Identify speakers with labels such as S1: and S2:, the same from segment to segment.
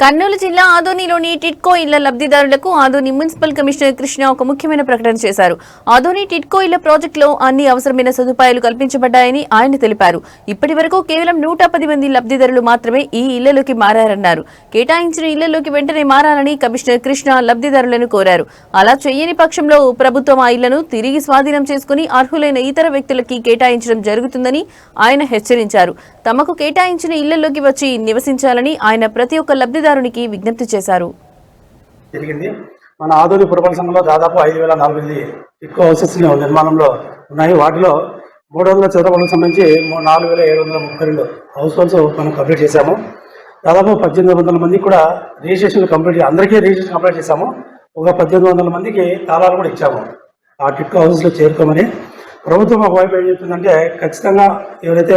S1: కర్నూలు జిల్లా ఆదోనిలోని టిట్కో ఇళ్ళ లబ్ధిదారులకు ఆదోని మున్సిపల్ కమిషనర్ కృష్ణ ఒక ముఖ్యమైన ప్రకటన చేశారు. ఆదోని టిట్కో ఇళ్ళ ప్రాజెక్టులో అన్ని అవసరమైన సదుపాయాలు కల్పించబడ్డాయని ఆయన తెలిపారు. ఇప్పటి వరకు కేవలం నూట పది మంది లబ్ధిదారులు మాత్రమే ఈ ఇళ్ళలోకి మారారన్నారు. కేటాయించిన ఇళ్ళలోకి వెంటనే మారాలని కమిషనర్ కృష్ణ లబ్ధిదారులను కోరారు. అలా చేయని పక్షంలో ప్రభుత్వం ఆ ఇళ్ళను తిరిగి స్వాధీనం చేసుకుని అర్హులైన ఇతర వ్యక్తులకి కేటాయించడం జరుగుతుందని ఆయన హెచ్చరించారు. తమకు కేటాయించిన ఇళ్ళలోకి వచ్చి నివసించాలని ఆయన ప్రతి ఒక్క లబ్ధిదారునికి విజ్ఞప్తి చేశారు.
S2: జరిగింది. మన ఆధునిక పురపాలక సంఘంలో దాదాపు ఐదు వేల నాలుగు వందల ఎక్కువ హౌసెస్ నిర్మాణంలో ఉన్నాయి. వాటిలో మూడు వందల చదరపలకు సంబంధించి నాలుగు వేల ఏడు వందల ముప్పై రెండు హౌస్ హోల్స్ మనం కంప్లీట్ చేశాము. దాదాపు పద్దెనిమిది వందల మందికి కూడా రిజిస్ట్రేషన్ కంప్లీట్ అందరికీ రిజిస్ట్రేషన్ కంప్లీట్ చేశాము. ఒక పద్దెనిమిది వందల మందికి తాళాలు కూడా ఇచ్చాము. ఆ టిట్కో హౌసెస్లో చేరుకోమని. ప్రభుత్వం ఒకవైపు ఏం చెప్తుందంటే ఖచ్చితంగా ఎవరైతే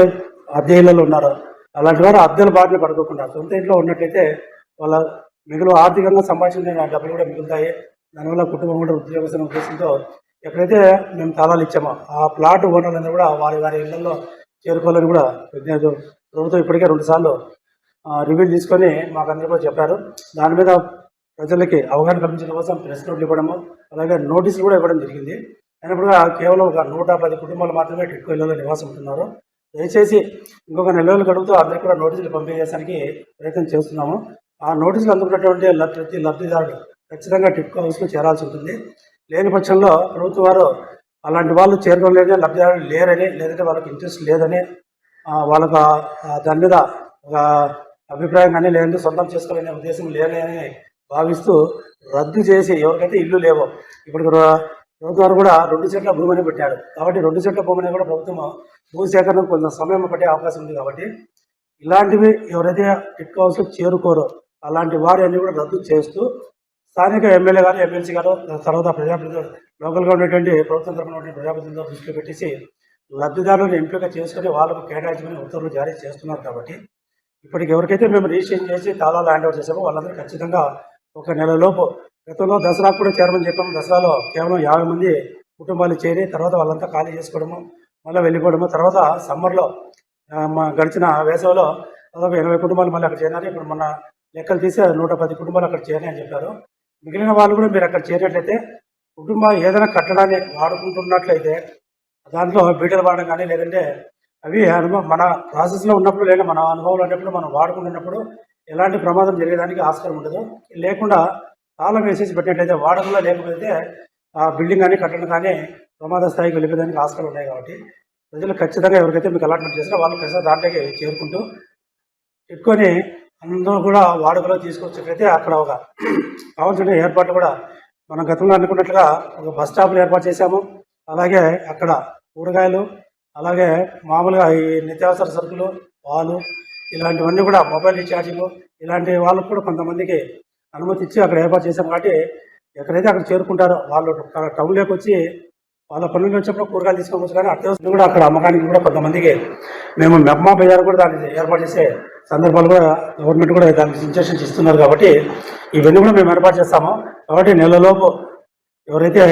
S2: అద్దె ఉన్నారు. ఉన్నారో అలాంటి వారు అద్దెల బారిన పడుకోకుండా సొంత ఇంట్లో ఉన్నట్లయితే వాళ్ళ మిగులు ఆర్థికంగా సంపాదించిన డబ్బులు కూడా మిగులుతాయి. దానివల్ల కుటుంబం కూడా ఉద్యోగస్తున్న ఉద్దేశంతో ఎక్కడైతే మేము తాళాలు ఇచ్చామో ఆ ప్లాట్ ఓనర్లందరూ కూడా వారి వారి ఇళ్ళలో చేరుకోవాలని కూడా విజ్ఞప్తి ప్రభుత్వం ఇప్పటికే రెండుసార్లు రివ్యూ తీసుకొని మాకు అందరూ కూడా చెప్పారు. దాని మీద ప్రజలకి అవగాహన కల్పించడం కోసం ప్రెస్ నోట్లు ఇవ్వడము అలాగే నోటీసులు కూడా ఇవ్వడం జరిగింది. అయినప్పుడు కేవలం ఒక నూట పది కుటుంబాలు మాత్రమే టిట్కో ఇళ్ళలో నివాసం ఉంటున్నారు. దయచేసి ఇంకొక నెల రోజులు గడుపుతూ అందరికీ కూడా నోటీసులు పంపించేసరికి ప్రయత్నం చేస్తున్నాము. ఆ నోటీసులు అందుకున్నటువంటి ప్రతి లబ్ధిదారుడు ఖచ్చితంగా టిట్కో హౌస్లో చేరాల్సి ఉంటుంది. లేని పక్షంలో ప్రభుత్వ వారు అలాంటి వాళ్ళు చేరుకోలేని లబ్ధిదారులు లేరని లేదంటే వాళ్ళకి ఇంట్రెస్ట్ లేదని వాళ్ళకు దాని మీద ఒక అభిప్రాయం కానీ లేదంటే సొంతం చేసుకోవాలనే ఉద్దేశం లేదని భావిస్తూ రద్దు చేసి ఎవరికైతే ఇల్లు లేవో. ఇప్పుడు ప్రభుత్వం కూడా రెండు సెట్ల భూమిని పెట్టాడు. కాబట్టి రెండు సెట్ల భూమిని కూడా ప్రభుత్వం భూ సేకరణకు కొంత సమయం పట్టే అవకాశం ఉంది కాబట్టి ఇలాంటివి ఎవరైతే టిట్ హౌస్లో చేరుకోరో అలాంటి వారి అన్ని కూడా రద్దు చేస్తూ స్థానిక ఎమ్మెల్యే గారు ఎమ్మెల్సీ గారు తర్వాత ప్రజాప్రతినిధులు లోకల్గా ఉన్నటువంటి ప్రభుత్వం తరఫున ఉన్నటువంటి ప్రజాప్రతినిధులు దృష్టిలో పెట్టేసి లబ్ధిదారులను ఎంపిక చేసుకుని వాళ్ళకు కేటాయించమని ఉత్తర్వులు జారీ చేస్తున్నారు కాబట్టి ఇప్పటికి ఎవరికైతే మేము రిజిస్ట్రేషన్ చేసి తాళాలు హ్యాండ్ ఓవర్ చేసామో వాళ్ళందరూ ఖచ్చితంగా ఒక నెలలోపు గతంలో దసరా కూడా చేరమని చెప్పాము. దసరాలో కేవలం యాభై మంది కుటుంబాలు చేరి తర్వాత వాళ్ళంతా ఖాళీ చేసుకోవడము మళ్ళీ వెళ్ళిపోవడము. తర్వాత సమ్మర్లో మా గడిచిన వేసవిలో దాదాపు ఎనభై కుటుంబాలు మళ్ళీ అక్కడ చేరినారు. ఇప్పుడు మన లెక్కలు తీసి నూట పది కుటుంబాలు అక్కడ చేరినాయని అని చెప్పారు. మిగిలిన వాళ్ళు కూడా మీరు అక్కడ చేరినట్లయితే కుటుంబం ఏదైనా కట్టడాన్ని వాడుకుంటున్నట్లయితే దాంట్లో బీటలు వాడడం కానీ లేదంటే అవి అనుభవం మన ప్రాసెస్లో ఉన్నప్పుడు లేదా మన అనుభవంలో ఉన్నప్పుడు మనం వాడుకుంటున్నప్పుడు ఎలాంటి ప్రమాదం జరిగేదానికి ఆస్కారం ఉండదు. లేకుండా తాళం వేసేసి పెట్టినట్లయితే వాడకంలో లేకపోతే ఆ బిల్డింగ్ కానీ కట్టడం కానీ ప్రమాద స్థాయికి వెళ్ళిపోయేదానికి ఆస్కారం ఉన్నాయి కాబట్టి ప్రజలు ఖచ్చితంగా ఎవరికైతే మీకు అలాట్మెంట్ చేసినా వాళ్ళు ఖచ్చితంగా దాంట్లోకి చేరుకుంటూ పెట్టుకొని అందరూ కూడా వాడుకలో తీసుకొచ్చినట్లయితే అక్కడ ఒక కావాల్సిన ఏర్పాట్లు కూడా మనం గతంలో అనుకున్నట్లుగా ఒక బస్ స్టాప్లు ఏర్పాటు చేశాము. అలాగే అక్కడ కూరగాయలు అలాగే మామూలుగా ఈ నిత్యావసర సరుకులు పాలు ఇలాంటివన్నీ కూడా మొబైల్ రీఛార్జింగ్ ఇలాంటి వాళ్ళకు కూడా కొంతమందికి అనుమతి ఇచ్చి అక్కడ ఏర్పాటు చేశాం కాబట్టి ఎక్కడైతే అక్కడ చేరుకుంటారో వాళ్ళు టౌన్లోకి వచ్చి వాళ్ళ పనులు వచ్చినప్పుడు కూరగాయలు తీసుకోవచ్చు కానీ అత్యవసరం కూడా అక్కడ అమ్మకానికి కూడా కొంతమందికి మేము మెప్మా బజార్ కూడా దాన్ని ఏర్పాటు చేసే సందర్భాలు కూడా గవర్నమెంట్ కూడా దానికి ఇంజక్షన్స్ ఇస్తున్నారు కాబట్టి ఇవన్నీ కూడా మేము ఏర్పాటు చేస్తాము. కాబట్టి నెలలోపు ఎవరైతే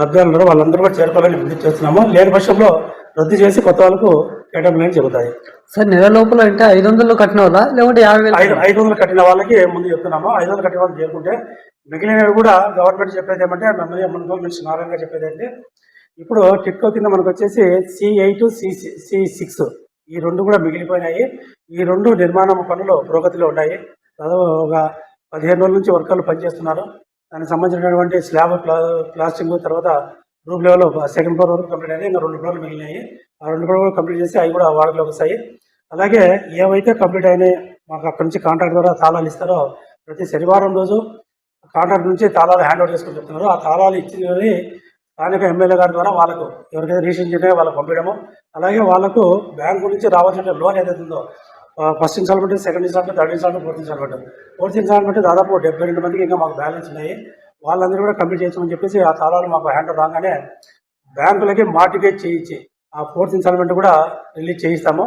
S2: లబ్ధిదారులు ఉన్నారో వాళ్ళందరూ కూడా చేరుకోవాలని విజ్ఞప్తి చేస్తున్నాము. లేని పక్షంలో రద్దు చేసి కొత్త వాళ్ళకు కేటాయింపులు చెబుతాయి.
S3: సార్ నెల లోపల అంటే ఐదు వందలు కట్టిన వాళ్ళ లేకుంటే యాభై వేలు
S2: ఐదు ఐదు వందలు కట్టిన వాళ్ళకి ముందు చెప్తున్నాము. ఐదు వందలు కట్టిన వాళ్ళు చేరుకుంటే మిగిలినవి కూడా గవర్నమెంట్ చెప్పేది ఏమంటే మమ్మల్ని మున్సిపల్ మినిస్టర్ నారాయణ చెప్పేది ఏంటి? ఇప్పుడు టిట్కో కింద మనకు వచ్చేసి C eight C C six ఈ రెండు కూడా మిగిలిపోయినాయి. ఈ రెండు నిర్మాణం పనులు పురోగతిలో ఉన్నాయి. దాదాపు ఒక పదిహేను రోజుల నుంచి వర్కర్లు పనిచేస్తున్నారు. దానికి సంబంధించినటువంటి స్లాబ్ ప్లా ప్లాస్టింగ్ తర్వాత రూమ్ లెవెల్ సెకండ్ ఫ్లోర్ వరకు కంప్లీట్ అయ్యాయి. ఇంకా రెండు ఫ్లోర్లు మిగిలినాయి. ఆ రెండు ఫ్లోర్లు కంప్లీట్ చేసి అవి కూడా వాడకలోకి వస్తాయి అలాగే ఏవైతే కంప్లీట్ అయినాయి మాకు అక్కడి నుంచి కాంట్రాక్ట్ ద్వారా తాళాలు ఇస్తారో ప్రతి శనివారం రోజు కాంట్రాక్ట్ నుంచి తాళాలు హ్యాండ్ ఓవర్ చేసుకుని చెప్తున్నారు. ఆ తాళాలు ఇచ్చినవి స్థానిక ఎమ్మెల్యే గారి ద్వారా వాళ్ళకు ఎవరికైతే రిజిస్ట్రేషన్ చేయడం వాళ్ళకు పంపించడము. అలాగే వాళ్ళకు బ్యాంకు నుంచి రావాల్సిన లోన్ ఏదైతే ఉందో first installment second installment third installment fourth installment fourth installment దాదాపు డెబ్బై రెండు మందికి ఇంకా మాకు బ్యాలెన్స్ ఉన్నాయి. వాళ్ళందరూ కూడా కంప్లీట్ చేసామని చెప్పేసి ఆ తాళాలు మాకు హ్యాండ్ రాగానే బ్యాంకులకి మార్టిగేజ్ చేయించి ఆ ఫోర్త్ ఇన్స్టాల్మెంట్ కూడా రిలీజ్ చేయిస్తాము.